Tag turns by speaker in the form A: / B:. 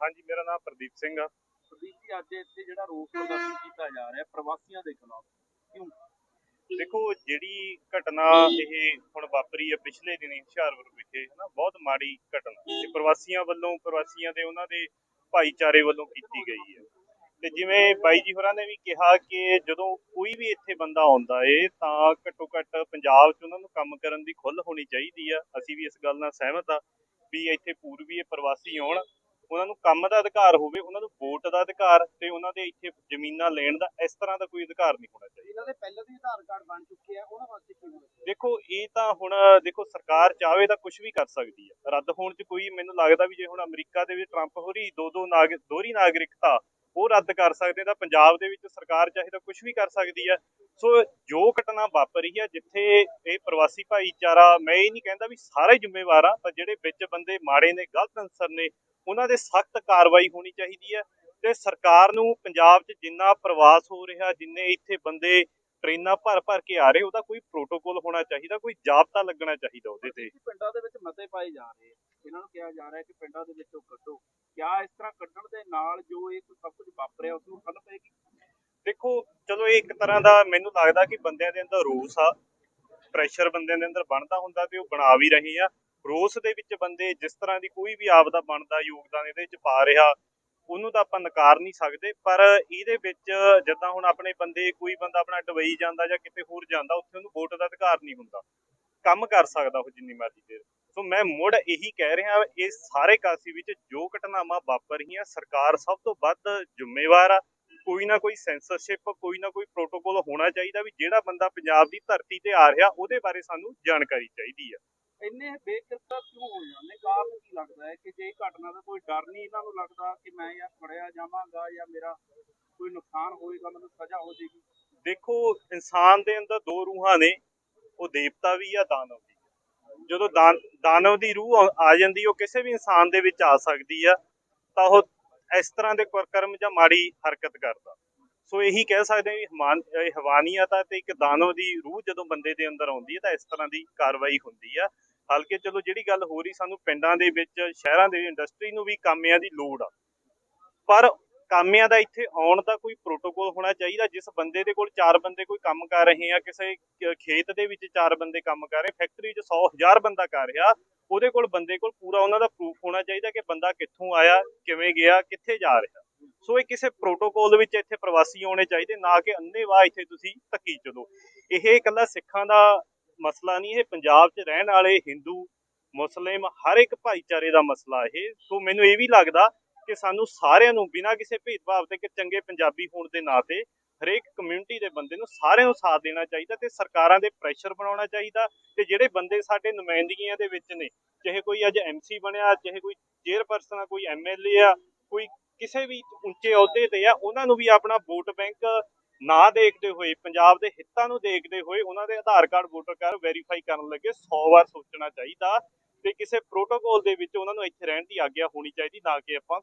A: ਹਾਂਜੀ ਮੇਰਾ ਨਾਮ ਪ੍ਰਦੀਪ ਸਿੰਘ ਆ।
B: ਪ੍ਰਦੀਪ ਜੀ ਅੱਜ ਇੱਥੇ ਜਿਹੜਾ ਰੋਸ ਪ੍ਰਦਰਸ਼ਨ ਕੀਤਾ ਜਾ ਰਿਹਾ ਪ੍ਰਵਾਸੀਆਂ ਦੇ ਖਿਲਾਫ ਕਿਉਂ?
A: ਦੇਖੋ ਜਿਹੜੀ ਘਟਨਾ ਇਹ ਹੁਣ ਵਾਪਰੀ ਹੈ ਪਿਛਲੇ ਦਿਨੀ ਹੁਸ਼ਿਆਰਪੁਰ ਵਿਖੇ ਹਨਾ ਬਹੁਤ ਮਾੜੀ ਘਟਨਾ। ਤੇ ਪ੍ਰਵਾਸੀਆਂ ਵੱਲੋਂ ਪ੍ਰਵਾਸੀਆਂ ਦੇ ਉਹਨਾਂ ਦੇ ਭਾਈਚਾਰੇ ਵੱਲੋਂ ਕੀਤੀ ਗਈ ਹੈ। ਤੇ ਜਿਵੇਂ ਬਾਈ ਜੀ ਹੋਰਾਂ ਨੇ ਵੀ ਕਿਹਾ ਕਿ ਜਦੋਂ ਕੋਈ ਵੀ ਇੱਥੇ ਬੰਦਾ ਆਉਂਦਾ ਏ ਤਾਂ ਘੱਟੋ ਘੱਟ ਪੰਜਾਬ 'ਚ ਉਹਨਾਂ ਨੂੰ ਕੰਮ ਕਰਨ ਦੀ ਖੁੱਲ੍ਹ ਹੋਣੀ ਚਾਹੀਦੀ ਆ। ਅਸੀਂ ਵੀ ਇਸ ਗੱਲ ਨਾਲ ਸਹਿਮਤ ਆ ਵੀ ਇੱਥੇ ਪੂਰਬੀ ਪ੍ਰਵਾਸੀ ਆਉਣ। ਉਹਨਾਂ ਨੂੰ ਕੰਮ ਦਾ ਅਧਿਕਾਰ ਹੋਵੇ ਉਹਨਾਂ ਨੂੰ ਵੋਟ ਦਾ ਅਧਿਕਾਰ ਤੇ ਉਹਨਾਂ ਦੇ ਇੱਥੇ ਜ਼ਮੀਨਾਂ ਲੈਣ ਦਾ ਇਸ ਤਰ੍ਹਾਂ ਦਾ ਕੋਈ ਅਧਿਕਾਰ ਨਹੀਂ ਹੋਣਾ ਚਾਹੀਦਾ।
B: ਇਹਨਾਂ ਦੇ ਪਹਿਲਾਂ ਦੇ ਆਧਾਰ ਕਾਰਡ ਬਣ ਚੁੱਕੇ ਆ ਉਹਨਾਂ ਵਾਸਤੇ ਕੀ ਹੋਣਾ
A: ਦੇਖੋ ਇਹ ਤਾਂ ਹੁਣ ਦੇਖੋ ਸਰਕਾਰ ਚਾਹਵੇ ਤਾਂ ਕੁਝ ਵੀ ਕਰ ਸਕਦੀ ਹੈ ਰੱਦ ਹੋਣ 'ਚ ਕੋਈ ਮੈਨੂੰ ਲੱਗਦਾ ਵੀ ਜੇ ਹੁਣ ਅਮਰੀਕਾ ਦੇ ਵਿੱਚ ਟਰੰਪ ਹੋਰੀ ਦੋ ਦੋ ਨਾਗ ਦੋਹਰੀ ਨਾਗਰਿਕਤਾ ਉਹ ਰੱਦ ਕਰ ਸਕਦੇ ਤਾਂ ਪੰਜਾਬ ਦੇ ਵਿੱਚ ਸਰਕਾਰ ਚਾਹੇ ਤਾਂ ਕੁਝ ਵੀ ਕਰ ਸਕਦੀ ਹੈ ਸੋ ਜੋ ਘਟਨਾ ਵਾਪਰੀ ਹੈ ਜਿੱਥੇ ਇਹ ਪ੍ਰਵਾਸੀ ਭਾਈਚਾਰਾ, ਮੈਂ ਇਹ ਨਹੀਂ ਕਹਿੰਦਾ ਵੀ ਸਾਰੇ ਜ਼ਿੰਮੇਵਾਰ ਆ, ਪਰ ਜਿਹੜੇ ਵਿੱਚ ਬੰਦੇ ਮਾੜੇ ਨੇ, ਗਲਤ ਅਨਸਰ ਨੇ, ਉਹਨਾਂ ਦੇ ਸਖਤ ਕਾਰਵਾਈ ਹੋਣੀ ਚਾਹੀਦੀ ਹੈ ਤੇ ਸਰਕਾਰ ਨੂੰ ਪੰਜਾਬ 'ਚ ਜਿੰਨਾ ਪ੍ਰਵਾਸ ਹੋ ਰਿਹਾ, ਜਿੰਨੇ ਇੱਥੇ ਬੰਦੇ ਟ੍ਰੇਨਾਂ ਭਰ ਭਰ ਕੇ ਆ ਰਹੇ, ਉਹਦਾ ਕੋਈ ਪ੍ਰੋਟੋਕੋਲ ਹੋਣਾ ਚਾਹੀਦਾ, ਕੋਈ ਜਾਬਤਾ ਲੱਗਣਾ ਚਾਹੀਦਾ ਉਹਦੇ ਤੇ।
B: ਪਿੰਡਾਂ ਦੇ ਵਿੱਚ ਮਤੇ ਪਾਏ ਜਾ ਰਹੇ ਇਹਨਾਂ ਨੂੰ ਕਿਹਾ ਜਾ ਰਿਹਾ ਕਿ ਪਿੰਡਾਂ ਦੇ ਵਿੱਚੋਂ ਕੱਢੋ। ਕਿਆ ਇਸ ਤਰ੍ਹਾਂ ਕੱਢਣ ਦੇ ਨਾਲ ਜੋ ਇਹ ਸਭ ਕੁਝ ਵਾਪਰਿਆ ਉਸ ਨੂੰ ਖਤਮ ਪਏਗੀ?
A: ਦੇਖੋ, ਚਲੋ ਇਹ ਇੱਕ ਤਰ੍ਹਾਂ ਦਾ ਮੈਨੂੰ ਲੱਗਦਾ ਕਿ ਬੰਦਿਆਂ ਦੇ ਅੰਦਰ ਰੋਸ ਆ। ਪ੍ਰੈਸ਼ਰ ਬੰਦਿਆਂ ਦੇ ਅੰਦਰ ਬਣਦਾ ਹੁੰਦਾ ਤੇ ਉਹ ਬਣਾ ਵੀ ਰਹੇ ਆ। ਰੋਸ ਦੇ ਵਿੱਚ ਬੰਦੇ ਜਿਸ ਤਰ੍ਹਾਂ ਦੀ ਕੋਈ ਵੀ ਆਪਦਾ ਬਣਦਾ, ਯੋਗਦਾਨ ਇਹਦੇ ਵਿੱਚ ਪਾ ਰਿਹਾ, ਉਹਨੂੰ ਤਾਂ ਆਪਾਂ ਨਕਾਰ ਨਹੀਂ ਸਕਦੇ। ਪਰ ਇਹਦੇ ਵਿੱਚ ਜਿੱਦਾਂ ਹੁਣ ਆਪਣੇ ਬੰਦੇ, ਕੋਈ ਬੰਦਾ ਆਪਣਾ ਡਬਈ ਜਾਂਦਾ ਜਾਂ ਕਿਤੇ ਹੋਰ ਜਾਂਦਾ, ਉੱਥੇ ਉਹਨੂੰ ਵੋਟ ਦਾ ਅਧਿਕਾਰ ਨਹੀਂ ਹੁੰਦਾ। ਕੰਮ ਕਰ ਸਕਦਾ ਉਹ ਜਿੰਨੀ ਮਰਜ਼ੀ ਦੇਰ। ਸੋ ਮੈਂ ਮੁੜ ਇਹੀ ਕਹਿ ਰਿਹਾ ਇਹ ਸਾਰੇ ਕਾਸੀ ਵਿੱਚ ਜੋ ਘਟਨਾਵਾਂ ਵਾਪਰ ਰਹੀਆਂ ਸਰਕਾਰ ਸਭ ਤੋਂ ਵੱਧ ਜ਼ਿੰਮੇਵਾਰ ਆ। ਕੋਈ ਨਾ ਕੋਈ ਸੈਂਸਰਸ਼ਿਪ ਕੋਈ ਨਾ ਕੋਈ ਪ੍ਰੋਟੋਕੋਲ ਹੋਣਾ ਚਾਹੀਦਾ ਵੀ ਜਿਹੜਾ ਬੰਦਾ ਪੰਜਾਬ ਦੀ ਧਰਤੀ ਤੇ ਆ ਰਿਹਾ ਉਹਦੇ ਬਾਰੇ ਸਾਨੂੰ ਜਾਣਕਾਰੀ ਚਾਹੀਦੀ ਆ।
B: ਇੰਨੇ ਬੇਕਿਰਤਾ ਕਿਉਂ ਹੋ ਜਾਂਦੇ? ਕਾਰਨ ਕੀ ਲੱਗਦਾ ਹੈ ਕਿ ਜੇ ਇਹ ਘਟਨਾ ਦਾ ਕੋਈ ਡਰ ਨਹੀਂ ਇਹਨਾਂ ਨੂੰ ਲੱਗਦਾ ਕਿ ਮੈਂ ਯਾਰ ਫੜਿਆ ਜਾਵਾਂਗਾ ਜਾਂ ਮੇਰਾ ਕੋਈ ਨੁਕਸਾਨ ਹੋਏਗਾ ਮੈਨੂੰ ਸਜ਼ਾ ਹੋ ਜਾਏਗੀ
A: ਦੇਖੋ ਇਨਸਾਨ ਦੇ ਅੰਦਰ ਦੋ ਰੂਹਾਂ ਨੇ ਉਹ ਦੇਵਤਾ ਵੀ ਆ ਦਾਨਵ ਜਦੋਂ ਦਾਨਵ ਦੀ ਰੂਹ ਆ- ਜਾਂਦੀ, ਉਹ ਕਿਸੇ ਵੀ ਇਨਸਾਨ ਦੇ ਵਿੱਚ ਆ ਸਕਦੀ ਆ, ਤਾਂ ਉਹ ਇਸ ਤਰ੍ਹਾਂ ਦੇ ਕਰਮ ਜਾਂ ਮਾੜੀ ਹਰਕਤ ਕਰਦਾ। ਸੋ ਇਹੀ ਕਹਿ ਸਕਦੇ ਹਾਂ ਵੀ ਹਵਾਨੀਅਤ ਆ ਤੇ ਇੱਕ ਦਾਨਵ ਦੀ ਰੂਹ ਜਦੋਂ ਬੰਦੇ ਦੇ ਅੰਦਰ ਆਉਂਦੀ ਹੈ ਤਾਂ ਇਸ ਤਰ੍ਹਾਂ ਦੀ ਕਾਰਵਾਈ ਹੁੰਦੀ ਆ। ਹਲਕੇ ਚਲੋ ਜਿਹੜੀ ਗੱਲ ਹੋ ਰਹੀ, ਸਾਨੂੰ ਪਿੰਡਾਂ ਦੇ ਵਿੱਚ, ਸ਼ਹਿਰਾਂ ਦੇ ਇੰਡਸਟਰੀ ਨੂੰ ਵੀ ਕਾਮਿਆਂ ਦੀ ਲੋੜ ਆ। ਪਰ ਕਾਮਿਆਂ ਦਾ ਇੱਥੇ ਆਉਣ ਦਾ ਕੋਈ ਪ੍ਰੋਟੋਕੋਲ ਹੋਣਾ ਚਾਹੀਦਾ, ਜਿਸ ਬੰਦੇ ਦੇ ਕੋਲ ਚਾਰ ਬੰਦੇ ਕੋਈ ਕੰਮ ਕਰ ਰਹੇ ਆ, ਕਿਸੇ ਖੇਤ ਦੇ ਵਿੱਚ ਚਾਰ ਬੰਦੇ ਕੰਮ ਕਰ ਰਹੇ ਫੈਕਟਰੀ 'ਚ 100 ਹਜ਼ਾਰ ਬੰਦਾ ਕਰ ਰਿਹਾ, ਉਹਦੇ ਕੋਲ ਬੰਦੇ ਕੋਲ ਪੂਰਾ ਉਹਨਾਂ ਦਾ ਪ੍ਰੂਫ ਹੋਣਾ ਚਾਹੀਦਾ ਕਿ ਬੰਦਾ ਕਿੱਥੋਂ ਆਇਆ, ਕਿਵੇਂ ਗਿਆ, ਕਿੱਥੇ ਜਾ ਰਿਹਾ। ਸੋ ਇਹ ਕਿਸੇ ਪ੍ਰੋਟੋਕੋਲ ਵਿੱਚ ਇੱਥੇ ਪ੍ਰਵਾਸੀ ਆਉਣੇ ਚਾਹੀਦੇ, ਨਾ ਕਿ ਅੰਨੇਵਾਹ ਇੱਥੇ ਤੁਸੀਂ ਧੱਕੀ ਚਲੋ। ਇਹ ਇਕੱਲਾ ਸਿੱਖਾਂ ਦਾ ਮਸਲਾ ਨਹੀਂ, ਇਹ ਪੰਜਾਬ 'ਚ ਰਹਿਣ ਵਾਲੇ ਹਿੰਦੂ, ਮੁਸਲਿਮ ਹਰ ਇੱਕ ਭਾਈਚਾਰੇ ਦਾ ਮਸਲਾ ਇਹ। ਸੋ ਮੈਨੂੰ ਇਹ ਵੀ ਲੱਗਦਾ ਕਿ ਸਾਨੂੰ ਸਾਰਿਆਂ ਨੂੰ ਬਿਨਾਂ ਕਿਸੇ ਭੇਦਭਾਵ ਦੇ ਕਿ ਚੰਗੇ ਪੰਜਾਬੀ ਹੋਣ ਦੇ ਨਾਤੇ ਹਰੇਕ ਕਮਿਊਨਿਟੀ ਦੇ ਬੰਦੇ ਨੂੰ ਸਾਰਿਆਂ ਨੂੰ ਸਾਥ ਦੇਣਾ ਚਾਹੀਦਾ ਤੇ ਸਰਕਾਰਾਂ ਦੇ ਪ੍ਰੈਸ਼ਰ ਬਣਾਉਣਾ ਚਾਹੀਦਾ ਤੇ ਜਿਹੜੇ ਬੰਦੇ ਸਾਡੇ ਨੁਮਾਇੰਦਗੀਆਂ ਦੇ ਵਿੱਚ ਨੇ, ਚਾਹੇ ਕੋਈ ਅੱਜ ਐਮਸੀ ਬਣਿਆ, ਚਾਹੇ ਕੋਈ ਚੇਅਰਪਰਸਨ ਆ, ਕੋਈ ਐਮਐਲਏ ਆ, ਕੋਈ ਕਿਸੇ ਵੀ ਉੱਚੇ ਅਹੁਦੇ ਤੇ ਆ, ਉਹਨਾਂ ਨੂੰ ਵੀ ਆਪਣਾ ਵੋਟ ਬੈਂਕ ਨਾ ਦੇਖਦੇ ਹੋਏ, ਪੰਜਾਬ ਦੇ ਹਿੱਤਾਂ ਨੂੰ ਦੇਖਦੇ ਹੋਏ ਉਹਨਾਂ ਦੇ Aadhaar card voter card verify ਕਰਨ ਲੱਗੇ 100 ਵਾਰ ਸੋਚਣਾ ਚਾਹੀਦਾ ਤੇ ਕਿਸੇ ਪ੍ਰੋਟੋਕੋਲ ਦੇ ਵਿੱਚ ਉਹਨਾਂ ਨੂੰ ਇੱਥੇ ਰਹਿਣ ਦੀ ਆਗਿਆ ਹੋਣੀ ਚਾਹੀਦੀ, ਨਾ ਕਿ ਆਪਾਂ